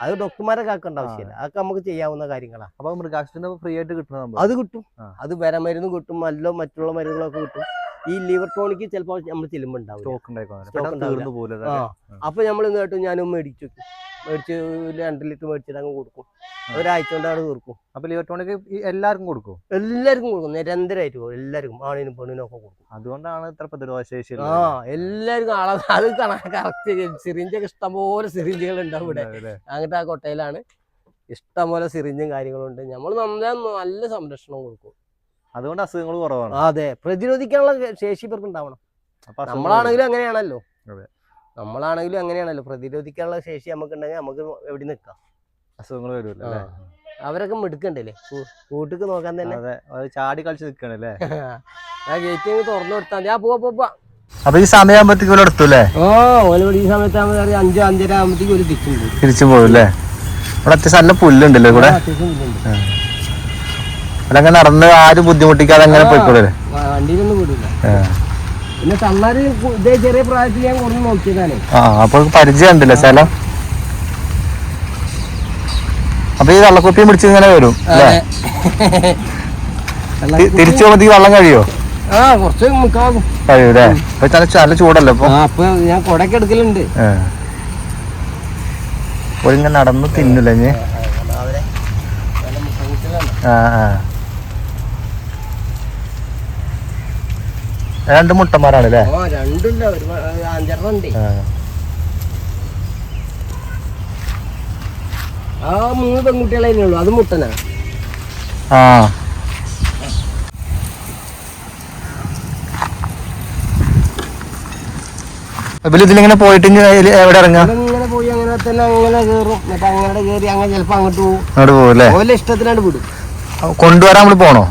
[SPEAKER 1] അത് ഡോക്ടർമാരെ കാക്കേണ്ട ആവശ്യമില്ല. അതൊക്കെ നമുക്ക് ചെയ്യാവുന്ന കാര്യങ്ങളാണ്
[SPEAKER 2] അപ്പൊ മൃഗാശുപത്രി ഫ്രീ ആയിട്ട് കിട്ടുന്നത്
[SPEAKER 1] അത് കിട്ടും. അത് വരമരുന്ന് കിട്ടും. നല്ല മറ്റുള്ള മരുന്നുകളൊക്കെ കിട്ടും. ഈ ലിവർ ടോണിക്ക് ചിലപ്പോൾ നമ്മൾ ചെല്ലുമ്പോൾ ഉണ്ടാവും അപ്പൊ നമ്മൾ ഇന്ന് കേട്ടു ഞാനും മേടിച്ചു. മേടിച്ച് രണ്ട് ലിറ്റർ മേടിച്ചിട്ട് അങ്ങ് കൊടുക്കും. ഒരാഴ്ച കൊണ്ടാണ് തീർക്കും.
[SPEAKER 2] അപ്പൊ ലിവർ ടോണിക്ക് എല്ലാവർക്കും കൊടുക്കും?
[SPEAKER 1] എല്ലാവർക്കും കൊടുക്കും. നിരന്തരമായിട്ട് കൊടുക്കും. എല്ലാവർക്കും. ആണിനും പെണ്ണിനും ഒക്കെ കൊടുക്കും.
[SPEAKER 2] അതുകൊണ്ടാണ് ഇത്ര പ്രതിരോധശേഷി
[SPEAKER 1] ആ എല്ലാവർക്കും ആളെ അത് കറക്റ്റ് സിറിഞ്ചൊക്കെ ഇഷ്ടംപോലെ സിറിഞ്ചുകൾ ഉണ്ടാവും ഇവിടെ അങ്ങനത്തെ ആ കൊട്ടയിലാണ്. ഇഷ്ടംപോലെ സിറിഞ്ചും കാര്യങ്ങളും ഉണ്ട്. നമ്മൾ നന്നായി നല്ല സംരക്ഷണം കൊടുക്കും.
[SPEAKER 2] അതുകൊണ്ട് അസുഖങ്ങൾ കുറവാണ്.
[SPEAKER 1] അതെ പ്രതിരോധിക്കാനുള്ള ശേഷി ഇവർക്ക് ഉണ്ടാവണം. നമ്മളാണെങ്കിലും അങ്ങനെയാണല്ലോ. നമ്മളാണെങ്കിലും അങ്ങനെയാണല്ലോ. പ്രതിരോധിക്കാനുള്ള ശേഷി നമുക്ക് ഉണ്ടെങ്കിൽ നമുക്ക് എവിടെ നിൽക്കാം?
[SPEAKER 2] അസുഖങ്ങൾ വരും
[SPEAKER 1] അവരൊക്കെ മിടുക്കണ്ടല്ലേ? കൂട്ടിക്ക് നോക്കാൻ തന്നെ.
[SPEAKER 2] അതെ ചാടി കളിച്ച് നിൽക്കണല്ലേ
[SPEAKER 1] ആ ഗേറ്റ് തുറന്നു കൊടുത്താൽ മതി. ആ പോവാ പോവാ
[SPEAKER 2] അപ്പൊ ഈ സമയമാകുമ്പോഴത്തേക്കും ഇവിടെ എടുത്തു അല്ലേ?
[SPEAKER 1] ഓ ഓലോട് ഈ സമയത്ത് ആകുമ്പോൾ അഞ്ചോ അഞ്ചര ആകുമ്പോഴത്തേക്ക് ഒരു തിക്കുണ്ട്
[SPEAKER 2] തിരിച്ചു പോകും അല്ലേ? ഇവിടെ അത്യാവശ്യം നല്ല പുല്ലുണ്ടല്ലോ ഇവിടെ. അവിടെ അങ്ങനെ നടന്ന് ആരും ബുദ്ധിമുട്ടിക്കാതെ അങ്ങനെ പോയിക്കോളൂ
[SPEAKER 1] വണ്ടിയിലൊന്നും വിടില്ല. പിന്നെ തള്ളാര് ഇതേ ചെറിയ പ്രായത്തിൽ ഞാൻ കുറഞ്ഞു നോക്കിയതാണ്.
[SPEAKER 2] ആ അപ്പൊ പരിചയം ഉണ്ടല്ലേ സ്ഥലം? അപ്പൊ ഈ വെള്ളക്കുപ്പിയും പിടിച്ച് ഇങ്ങനെ വരും അല്ലേ? തിരിച്ചു പോകുമ്പോഴത്തേക്ക് വെള്ളം കഴിയോ?
[SPEAKER 1] ആ കുറച്ച് മുക്കാകും
[SPEAKER 2] കഴിയൂലേ? ഇപ്പൊ നല്ല നല്ല ചൂടല്ലേ ഇപ്പൊ?
[SPEAKER 1] അപ്പൊ ഞാൻ കൊടക്ക് എടുക്കലുണ്ട്.
[SPEAKER 2] ഇങ്ങനെ നടന്ന് തിന്നില്ല ആ ആ. രണ്ട് മുട്ടന്മാരാണ് അല്ലേ
[SPEAKER 1] രണ്ടുണ്ട്. ആ മൂന്ന് പെൺകുട്ടികളെ ഉള്ളൂ. അത് മുട്ടനാ.
[SPEAKER 2] ആ. ഇവർ ഇതിലിങ്ങനെ പോയിട്ട് എവിടെ ഇറങ്ങാ?
[SPEAKER 1] ഇങ്ങനെ പോയി അങ്ങനെ തന്നെ അങ്ങനെ കേറും എന്നിട്ട് അങ്ങനെ കേറി അങ്ങനെ ചിലപ്പോ അങ്ങോട്ട് പോകും.
[SPEAKER 2] അങ്ങോട്ട്
[SPEAKER 1] ഇഷ്ടത്തിനാണ്ട് വിടും.
[SPEAKER 2] കൊണ്ടുവരാൻ നമ്മൾ പോണോ?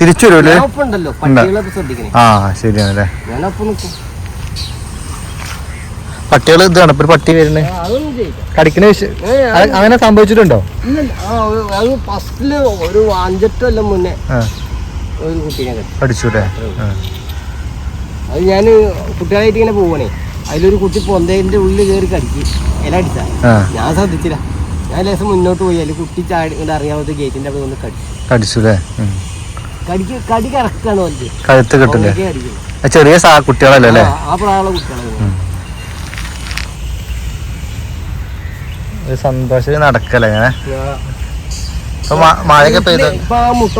[SPEAKER 2] തിരിച്ചു
[SPEAKER 1] ശ്രദ്ധിക്കണേ.
[SPEAKER 2] ആ ശരിയാണല്ലേ.
[SPEAKER 1] അല്ലേ
[SPEAKER 2] പട്ടികൾ ഇതാണ് ഇപ്പൊ പട്ടി വരുന്നത് കടിക്കുന്ന അങ്ങനെ സംഭവിച്ചിട്ടുണ്ടോ?
[SPEAKER 1] ഫസ്റ്റിൽ ഒരു അഞ്ചെട്ട് കൊല്ലം മുന്നേ ഒരു കുട്ടീനെ
[SPEAKER 2] കടിച്ചൂല്ലേ?
[SPEAKER 1] അത് ഞാൻ കുട്ടികളായിട്ട് ഇങ്ങനെ പോവണേ അതിലൊരു കുട്ടി പൊന്തേന്റെ ഉള്ളിൽ കയറി കടിക്ക് ഇല അടിച്ച. ഞാൻ ശ്രദ്ധിച്ചില്ല. ഞാൻ ലേശം മുന്നോട്ട് പോയി. അതിൽ കുട്ടി ചാടി ഇങ്ങോട്ട് അറിയാമത്തെ ഗേറ്റിന്റെ അവിടെ ഒന്ന് കടിച്ചു.
[SPEAKER 2] കടിച്ചൂല്ലേ? ഉം.
[SPEAKER 1] കടിക്ക് കടി കറക്കാണ്
[SPEAKER 2] കഴുത്ത് കിട്ടില്ലേ? ചെറിയ സാ കുട്ടികളല്ലേ അല്ലേ?
[SPEAKER 1] ആ, ആ പ്രായമുള്ള കുട്ടികളാണ്.
[SPEAKER 2] ഒരു സന്തോഷം നടക്കല്ലേ ഇങ്ങനെ? മ- മഴയൊക്കെ പെയ്ത്?
[SPEAKER 1] ഇപ്പൊ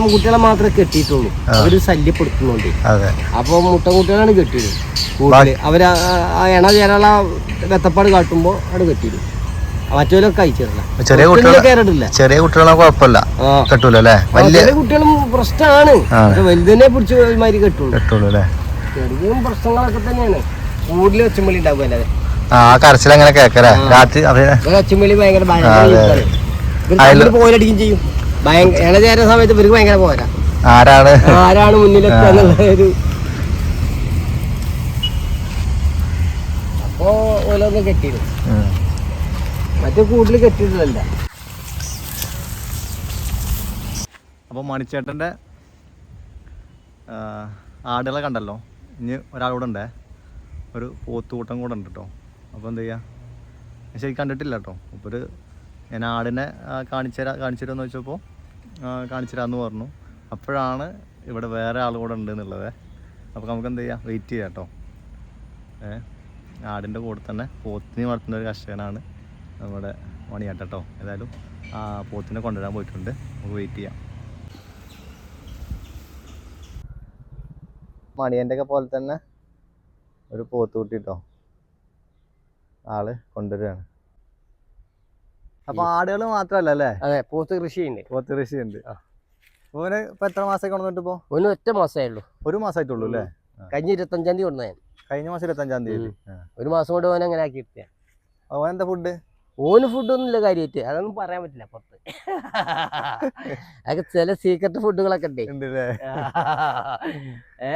[SPEAKER 1] കുട്ടികളെ മാത്രമേ കെട്ടിയിട്ടുള്ളൂ. അവർ ശല്യപ്പെടുത്തുന്നുണ്ട്.
[SPEAKER 2] അതെ.
[SPEAKER 1] അപ്പൊ കുട്ടികളാണ് കെട്ടിയത്. അവർ ആ- ചേരാള വെത്തപ്പാട് കാട്ടുമ്പോ അവിടെ കെട്ടിയിടും. അയച്ചിട്ടില്ല
[SPEAKER 2] ചെറിയ കുട്ടികൾ ചെറിയ കുട്ടികളെ കുഴപ്പമില്ല. കെട്ടൂല അല്ലേ? വലിയ
[SPEAKER 1] കുട്ടികളും പ്രശ്നമാണ്. വലുതിനെ പിടിച്ച് കെട്ടുള്ളൂ
[SPEAKER 2] കെട്ടുള്ളൂ അല്ലേ?
[SPEAKER 1] ചെറിയും പ്രശ്നങ്ങളൊക്കെ തന്നെയാണ്. കൂടുതൽ ഒച്ചമ്പളി ഉണ്ടാവും അല്ലാതെ
[SPEAKER 2] ആ കരച്ചിൽ അങ്ങനെ കേക്കല്ലേ രാത്രി
[SPEAKER 1] ഭയങ്കര പോരടിക്കും ചെയ്യും. ഭയങ്കര ചേരുന്ന സമയത്ത് ഇവർക്ക് ഭയങ്കര പോരാ.
[SPEAKER 2] ആരാണ്?
[SPEAKER 1] ആരാണ് ഒരു അപ്പോ ഓരോന്നും കെട്ടിയിടും.
[SPEAKER 2] ഉം.
[SPEAKER 1] മറ്റേ കൂടുതൽ കെട്ടിയിട്ടില്ല
[SPEAKER 2] അപ്പോൾ മണിച്ചേട്ടന്റെ ആടുകളെ കണ്ടല്ലോ. ഇനി ഒരാളൂടെ ഉണ്ടേ. ഒരു പോത്തുകൂട്ടം കൂടെ ഉണ്ട് കേട്ടോ അപ്പോൾ എന്ത് ചെയ്യുക ശരി കണ്ടിട്ടില്ല കേട്ടോ അപ്പോൾ ഒരു ഞാൻ ആടിനെ കാണിച്ചുതരാ തരാ കാണിച്ചു തരാമെന്ന് വെച്ചപ്പോൾ കാണിച്ചു തരാമെന്ന് പറഞ്ഞു. അപ്പോഴാണ് ഇവിടെ വേറെ ആൾ കൂടെ ഉണ്ട് എന്നുള്ളത്. അപ്പോൾ നമുക്ക് എന്ത് ചെയ്യാം? വെയിറ്റ് ചെയ്യാം കേട്ടോ ഏ ആടിന്റെ കൂടെ തന്നെ പോത്തിനെ വളർത്തുന്ന ഒരു കർഷകനാണ് നമ്മുടെ മണിയാട്ടോ ഏതായാലും ആ പോത്തിനെ കൊണ്ടുവരാൻ പോയിട്ടുണ്ട്. നമുക്ക് വെയിറ്റ് ചെയ്യാം. മണിയന്റെ ഒക്കെ പോലെ തന്നെ ഒരു പോത്ത് കൂട്ടിട്ടോ ആൾ കൊണ്ടുവരികയാണ്. അപ്പൊ ആടുകൾ മാത്രല്ല അല്ലേ?
[SPEAKER 1] അതെ പോത്ത് കൃഷിയുണ്ട്.
[SPEAKER 2] പോത്ത്
[SPEAKER 1] കൃഷിയുണ്ട്.
[SPEAKER 2] ഓന് ഇപ്പൊ എത്ര മാസമൊക്കെ കൊണ്ടുവന്നിട്ട് ഇപ്പോ?
[SPEAKER 1] ഒന്ന് ഒറ്റ മാസമേ ഉള്ളൂ.
[SPEAKER 2] ഒരു മാസമായിട്ടുള്ളൂ അല്ലേ?
[SPEAKER 1] കഴിഞ്ഞ ഇരുപത്തഞ്ചാം തീയതി കൊണ്ടു ഞാൻ.
[SPEAKER 2] കഴിഞ്ഞ മാസം ഇരുപത്തഞ്ചാം തീയതി.
[SPEAKER 1] ഒരു മാസം കൊണ്ട് ഓനെ അങ്ങനെ ആക്കി
[SPEAKER 2] ഓൻ എന്താ ഫുഡ്?
[SPEAKER 1] ഓന് ഫുഡൊന്നുമില്ല കാര്യമായിട്ട്. അതൊന്നും പറയാൻ പറ്റില്ല പുറത്ത്. അതൊക്കെ ചില സീക്രട്ട് ഫുഡുകളൊക്കെ ഉണ്ട്. ഏ?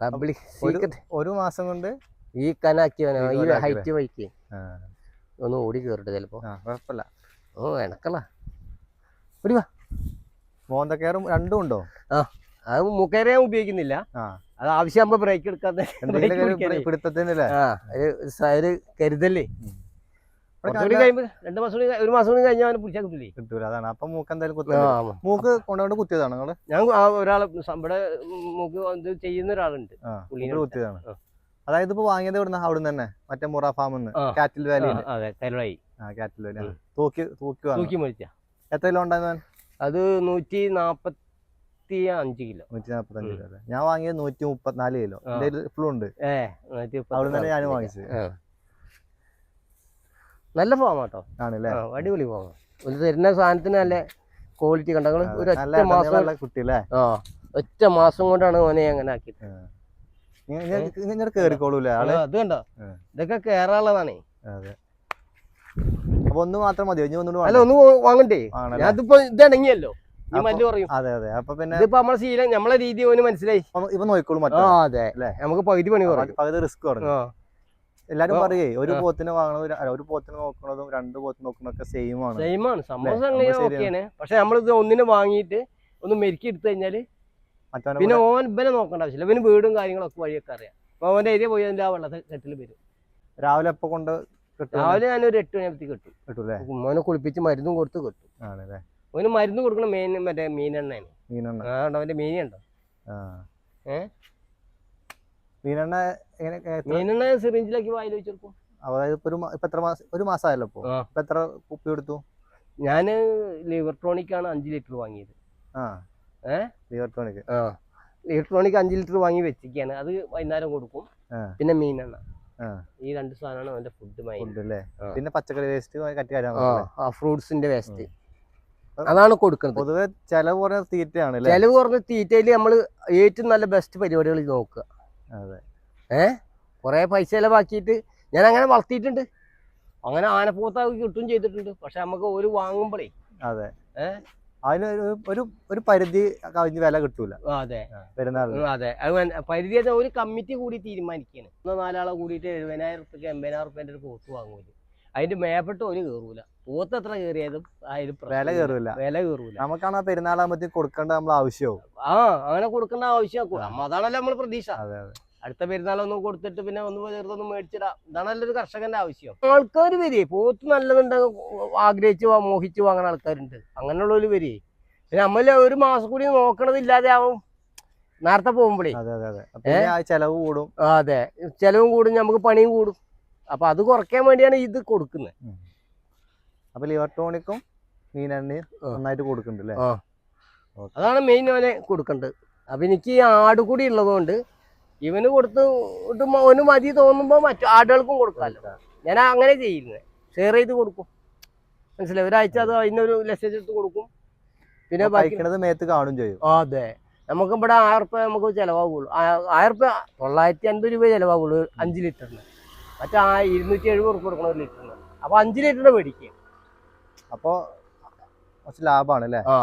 [SPEAKER 1] പബ്ലിക്
[SPEAKER 2] ഒരു
[SPEAKER 1] സീക്രട്ട്
[SPEAKER 2] ഒരു മാസം കൊണ്ട്
[SPEAKER 1] ഈ കനാക്കിയവനോ
[SPEAKER 2] ഈ
[SPEAKER 1] ഹൈറ്റ് വൈക്ക് ഒന്ന് ഓടി കയറിട്ട് ചിലപ്പോ.
[SPEAKER 2] കുഴപ്പമില്ല
[SPEAKER 1] ഓ എനക്കല്ല.
[SPEAKER 2] മോന്തക്കയറും രണ്ടും ഉണ്ടോ?
[SPEAKER 1] ആ അത് മുഖേരെ ഉപയോഗിക്കുന്നില്ല.
[SPEAKER 2] ആ.
[SPEAKER 1] അത് ആവശ്യമാകുമ്പോ ബ്രേക്ക് എടുക്കാതെ കരുതല്ലേ രണ്ട് മാസം ഒരു മാസം കൂടി കഴിഞ്ഞാൽ അവനെ പിടിച്ചാൽ കിട്ടില്ലേ
[SPEAKER 2] കിട്ടൂല അതാണ്. അപ്പൊ മൂക്ക് എന്തായാലും മൂക്ക് കൊണ്ടുകൊണ്ട് കുത്തിയതാണ് നിങ്ങൾ?
[SPEAKER 1] ഞാൻ ഒരാളെ ഇവിടെ മുക്ക് ഇത് ചെയ്യുന്ന ഒരാളുണ്ട്.
[SPEAKER 2] കുത്തിയതാണ്. അതായത് ഇപ്പൊ വാങ്ങിയത് ഇവിടുന്ന് അവിടുന്ന് തന്നെ. മറ്റേ മുറ ഫാമിന്ന്
[SPEAKER 1] ആ.
[SPEAKER 2] കാറ്റിൽ വാലി
[SPEAKER 1] അതെ കരുളായി.
[SPEAKER 2] ആ കാറ്റിൽ വാലി. തൂക്കി തൂക്കി
[SPEAKER 1] തൂക്കി മരിച്ച
[SPEAKER 2] എത്ര കിലോ ഉണ്ടായിരുന്നു
[SPEAKER 1] അത് നൂറ്റി നാപ്പത്തി അഞ്ച് കിലോ.
[SPEAKER 2] നൂറ്റി നാപ്പത്തഞ്ച് കിലോ അല്ലേ ഞാൻ വാങ്ങിയത് നൂറ്റി മുപ്പത്തിനാല് കിലോ. എന്റെ ഇപ്പോഴും ഉണ്ട്.
[SPEAKER 1] ഏ നൂറ്റി
[SPEAKER 2] തന്നെ ഞാനും വാങ്ങിച്ചത്.
[SPEAKER 1] നല്ല ഫോം കേട്ടോ
[SPEAKER 2] ആണല്ലേ?
[SPEAKER 1] അടിപൊളി ഫോം. ഒരു തരുന്ന സാധനത്തിന് നല്ല ക്വാളിറ്റി കണ്ടങ്ങൾ ഒരു ഒറ്റ മാസം
[SPEAKER 2] കുട്ടി അല്ലേ
[SPEAKER 1] ആ ഒറ്റ മാസം കൊണ്ടാണ് ഓനെ അങ്ങനെ ആക്കിയത്.
[SPEAKER 2] ഇങ്ങനെ കേറിക്കോളൂല്ലേ
[SPEAKER 1] അത് കണ്ടോ? ഇതൊക്കെ കേറാനുള്ളതാണേ.
[SPEAKER 2] അപ്പൊ ഒന്ന് മാത്രം മതി
[SPEAKER 1] അല്ല ഒന്ന് വാങ്ങണ്ടേ? ഞാനിപ്പോ ഇതണങ്ങിയല്ലോ ഈ മല്ല്
[SPEAKER 2] അതെ അതെ. അപ്പൊ പിന്നെ
[SPEAKER 1] ഇതിപ്പോ നമ്മളെ ശീലം നമ്മളെ രീതി ഓന് മനസ്സിലായി.
[SPEAKER 2] ഇപ്പൊ- ഇപ്പൊ മറ്റേ.
[SPEAKER 1] അതെ.
[SPEAKER 2] അല്ലേ?
[SPEAKER 1] നമുക്ക് പകുതി പണി കുറയും.
[SPEAKER 2] പകുതി റിസ്ക് പറഞ്ഞു
[SPEAKER 1] ആ.
[SPEAKER 2] എല്ലാരും പറയേ ഒരു. പോത്തിനെ വാങ്ങണതും ഒരു പോത്തിനെ നോക്കണതും രണ്ട് പോത്തിനെ നോക്കണതൊക്കെ സെയിം ആണ്.
[SPEAKER 1] സെയിം ആണ്. സംഭവം. പക്ഷെ നമ്മൾ ഒന്നിനെ വാങ്ങിയിട്ട് ഒന്ന് മെരുക്കി എടുത്തു
[SPEAKER 2] കഴിഞ്ഞാൽ
[SPEAKER 1] പിന്നെ ഓൻ ഇവനെ നോക്കേണ്ട ആവശ്യമില്ല. ഇവന് വീടും കാര്യങ്ങളൊക്കെ വഴിയൊക്കെ അറിയാം. അപ്പൊ അവന്റെ ഏരിയ പോയി അതിന്റെ ആ വെള്ളത്തെ കെട്ടിൽ വരും.
[SPEAKER 2] രാവിലെ എപ്പോ കൊണ്ട്
[SPEAKER 1] രാവിലെ ഞാനൊരു എട്ട് മണിയാകുമ്പത്തി കിട്ടും.
[SPEAKER 2] അല്ലേ
[SPEAKER 1] മോനെ കുളിപ്പിച്ച് മരുന്നും കൊടുത്ത് കിട്ടും.
[SPEAKER 2] ആണല്ലേ?
[SPEAKER 1] ഓന് മരുന്ന് കൊടുക്കണം മെയിൻ മറ്റേ മീനെണ്ണയാണ്.
[SPEAKER 2] മീനെണ്ണ.
[SPEAKER 1] ആ ഉണ്ടോ അവന്റെ മീനുണ്ടോ
[SPEAKER 2] ആ.
[SPEAKER 1] ഏ?
[SPEAKER 2] മീനെണ്ണ എങ്ങനെ എത്ര-
[SPEAKER 1] മീനെണ്ണ സിറിഞ്ചിലാക്കി വായിൽ വെച്ചെടുക്കും.
[SPEAKER 2] അതായത് ഇപ്പൊ ഒരു മാ- ഇപ്പൊ എത്ര മാസം ഒരു മാസമായല്ലോ ഇപ്പൊ?
[SPEAKER 1] ആ.
[SPEAKER 2] ഇപ്പൊ എത്ര കുപ്പി എടുത്തു?
[SPEAKER 1] ഞാൻ ലിവർട്രോണിക് ആണ് അഞ്ച് ലിറ്റർ വാങ്ങിയത്.
[SPEAKER 2] ആ.
[SPEAKER 1] ഏ?
[SPEAKER 2] ഇലക്ട്രോണിക്
[SPEAKER 1] ആ. ലിവർട്രോണിക് അഞ്ച് ലിറ്റർ വാങ്ങി വെച്ചിരിക്കുകയാണ് അത് വൈകുന്നേരം കൊടുക്കും.
[SPEAKER 2] ആ.
[SPEAKER 1] പിന്നെ മീനെണ്ണ.
[SPEAKER 2] ആ.
[SPEAKER 1] ഈ രണ്ട് സാധനമാണ് അവന്റെ ഫുഡ് മൈൻ
[SPEAKER 2] ഫുഡ് അല്ലേ
[SPEAKER 1] ആ.
[SPEAKER 2] പിന്നെ പച്ചക്കറി വേസ്റ്റ്
[SPEAKER 1] ആ ആ ഫ്രൂട്ട്സിന്റെ വേസ്റ്റ് അതാണ് കൊടുക്കുന്നത്.
[SPEAKER 2] പൊതുവെ ചെലവ് കുറഞ്ഞ തീറ്റയാണ്
[SPEAKER 1] ചെലവ് കുറഞ്ഞ തീറ്റയിൽ നമ്മൾ ഏറ്റവും നല്ല ബെസ്റ്റ് പരിപാടികൾ നോക്കുക.
[SPEAKER 2] അതെ.
[SPEAKER 1] ഏ? കുറെ പൈസ ചിലവാക്കിയിട്ട് ഞാൻ അങ്ങനെ വളർത്തിയിട്ടുണ്ട്. അങ്ങനെ ആനപ്പൂത്ത കിട്ടും ചെയ്തിട്ടുണ്ട്. പക്ഷെ നമുക്ക് ഒരു വാങ്ങുമ്പോഴേ
[SPEAKER 2] അതെ.
[SPEAKER 1] ഏ?
[SPEAKER 2] അതിന് ഒരു- ഒരു പരിധി കവിഞ്ഞ് വില കിട്ടൂല.
[SPEAKER 1] അതെ. പെരുന്നാൾ അതെ. പരിധി ഒരു കമ്മിറ്റി കൂടി തീരുമാനിക്കുകയാണ് നാലാളെ കൂടിയിട്ട് എഴുപതിനായിരം റുപ്യക്ക് എൺപതിനായിരം റുപ്യന്റെ ഒരു പോത്ത് വാങ്ങൂല അതിന്റെ മേപ്പെട്ട് ഒരു കയറൂല പോത്ത് എത്ര കയറിയതും അതിൽ
[SPEAKER 2] വില കയറൂല.
[SPEAKER 1] വില കയറൂല.
[SPEAKER 2] നമുക്കാണ് ആ പെരുന്നാളാകുമ്പോഴത്തേക്ക് കൊടുക്കേണ്ട നമ്മൾ ആവശ്യവും.
[SPEAKER 1] ആ അങ്ങനെ കൊടുക്കേണ്ട ആവശ്യം അതാണല്ലോ നമ്മൾ പ്രതീക്ഷ. അടുത്ത പെരുന്നാളൊന്നും കൊടുത്തിട്ട് പിന്നെ ഒന്ന് ചെറുതൊന്നും മേടിച്ചിടാം. ഇതാണല്ലോ ഒരു കർഷകന്റെ ആവശ്യം. ആൾക്കാർ വരെ പോത്ത് നല്ലതുണ്ടെങ്കിൽ ആഗ്രഹിച്ച് മോഹിച്ച് വാങ്ങുന്ന ആൾക്കാരുണ്ട്. അങ്ങനെയുള്ളവര് വരെ. പിന്നെ നമ്മൾ ഒരു മാസം കൂടി നോക്കണതില്ലാതെ ആവും നേരത്തെ പോകുമ്പോഴേ
[SPEAKER 2] ചെലവ് കൂടും.
[SPEAKER 1] അതെ. ചെലവും കൂടും നമുക്ക് പണിയും കൂടും. അപ്പൊ അത് കുറയ്ക്കാൻ വേണ്ടിയാണ് ഇത് കൊടുക്കുന്നത്
[SPEAKER 2] അപ്പൊ ഇലക്ട്രോണിക്കും മീനെണ്ണയും
[SPEAKER 1] ആ.
[SPEAKER 2] നന്നായിട്ട് കൊടുക്കുന്നുണ്ട് അല്ലേ
[SPEAKER 1] അതാണ് മെയിൻ അവനെ കൊടുക്കേണ്ടത്. അപ്പൊ എനിക്ക് ഈ ആട് കൂടി ഉള്ളതുകൊണ്ട് ഇവന് കൊടുത്ത് ഇട്ട് മ- മതി തോന്നുമ്പോ മറ്റു ആടുകൾക്കും കൊടുക്കാമല്ലോ ഞാൻ അങ്ങനെ ചെയ്യുന്നത്. ഷെയർ ചെയ്ത് കൊടുക്കും. മനസ്സിലായി? ഒരാഴ്ച അത് അതിനൊരു മെസ്സേജ് എടുത്ത് കൊടുക്കും. പിന്നെ ബാക്കി
[SPEAKER 2] കഴിക്കണത് മേത്ത് കാണും ചെയ്യും.
[SPEAKER 1] അതെ. നമുക്ക് ഇവിടെ ആയിരം റുപ്യ നമുക്ക് ചിലവാകുള്ളൂ ആയിരം റുപ്യ തൊള്ളായിരത്തി അൻപത് രൂപ ചിലവാകുള്ളൂ അഞ്ച് ലിറ്ററിന്. മറ്റേ ആ ഇരുന്നൂറ്റി എഴുപത് റുപ്യ കൊടുക്കണം ഒരു ലിറ്ററിന്. അപ്പൊ അഞ്ച് ലിറ്ററിന് മേടിക്കുക
[SPEAKER 2] അപ്പൊ കുറച്ച് ലാഭമാണ് അല്ലേ
[SPEAKER 1] ആ.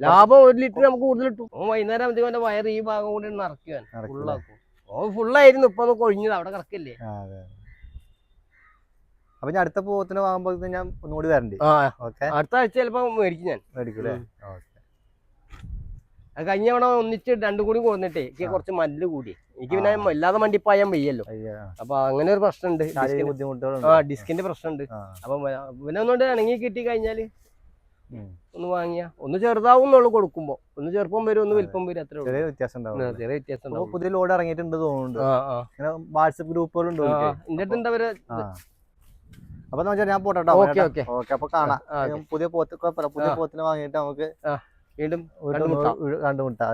[SPEAKER 1] ലാഭം ഒരു ലിറ്റർ നമുക്ക് കൂടുതൽ കിട്ടും. വൈകുന്നേരം അവന്റെ വയർ ഈ ഭാഗം കൂടി നിറയ്ക്കുവാൻ
[SPEAKER 2] ഫുൾ
[SPEAKER 1] ഫുള്ളാക്കും ഓ ഫുള്ളായിരുന്നു ഇപ്പൊ ഒന്ന് കൊഴിഞ്ഞത്. അവിടെ കിടക്കില്ലേ?
[SPEAKER 2] ആ, അതെ അതെ. അപ്പൊ ഞാൻ അടുത്ത പൂവത്തിന് വാങ്ങുമ്പോ ഞാൻ ഒന്നുകൂടി വരണ്ടി.
[SPEAKER 1] ആ.
[SPEAKER 2] ഓക്കെ.
[SPEAKER 1] അടുത്ത ആഴ്ച ചിലപ്പോ മേടിക്കും ഞാൻ.
[SPEAKER 2] മേടിക്കൂലേ. ഓക്കെ.
[SPEAKER 1] അത് കഴിഞ്ഞ തവണ ഒന്നിച്ച് രണ്ടും കൂടി കൊടുന്നിട്ടേ എനിക്ക് കുറച്ച് മല്ല് കൂടി. എനിക്ക് പിന്നെ ഇല്ലാതെ മണ്ടിപ്പായാൻ വയ്യല്ലോ. അപ്പൊ അങ്ങനെ ഒരു പ്രശ്നമുണ്ട് ആ ഡിസ്കിന്റെ പ്രശ്നമുണ്ട് അപ്പൊ പിന്നെ ഒന്നുകൊണ്ട് ഇണങ്ങി കിട്ടി
[SPEAKER 2] കഴിഞ്ഞാൽ
[SPEAKER 1] ഒന്ന് വാങ്ങിയ. ഒന്ന് ചെറുതാവും ചെറുതാവുന്നുള്ളൂ കൊടുക്കുമ്പോ. ഒന്ന് ചെറുപ്പം വരും ഒന്ന് വലിപ്പം വരും അത്ര
[SPEAKER 2] ചെറിയ വ്യത്യാസം
[SPEAKER 1] ചെറിയ വ്യത്യാസം
[SPEAKER 2] പുതിയ ലോഡ് ഇറങ്ങിയിട്ടുണ്ട് തോന്നുന്നുണ്ട്. വാട്സപ്പ് ഗ്രൂപ്പുകളുണ്ട്.
[SPEAKER 1] എന്റെ അടുത്ത് എന്താ
[SPEAKER 2] അപ്പൊ ഞാൻ പോട്ടെ
[SPEAKER 1] ഓക്കെ ഓക്കെ.
[SPEAKER 2] ഓക്കെ അപ്പൊ കാണാം. പുതിയ പോത്ത് പുതിയ
[SPEAKER 1] പോത്തിന്
[SPEAKER 2] പോത്തിനെ വാങ്ങിയിട്ട് നമുക്ക്
[SPEAKER 1] വീണ്ടും കണ്ടുമുട്ടാം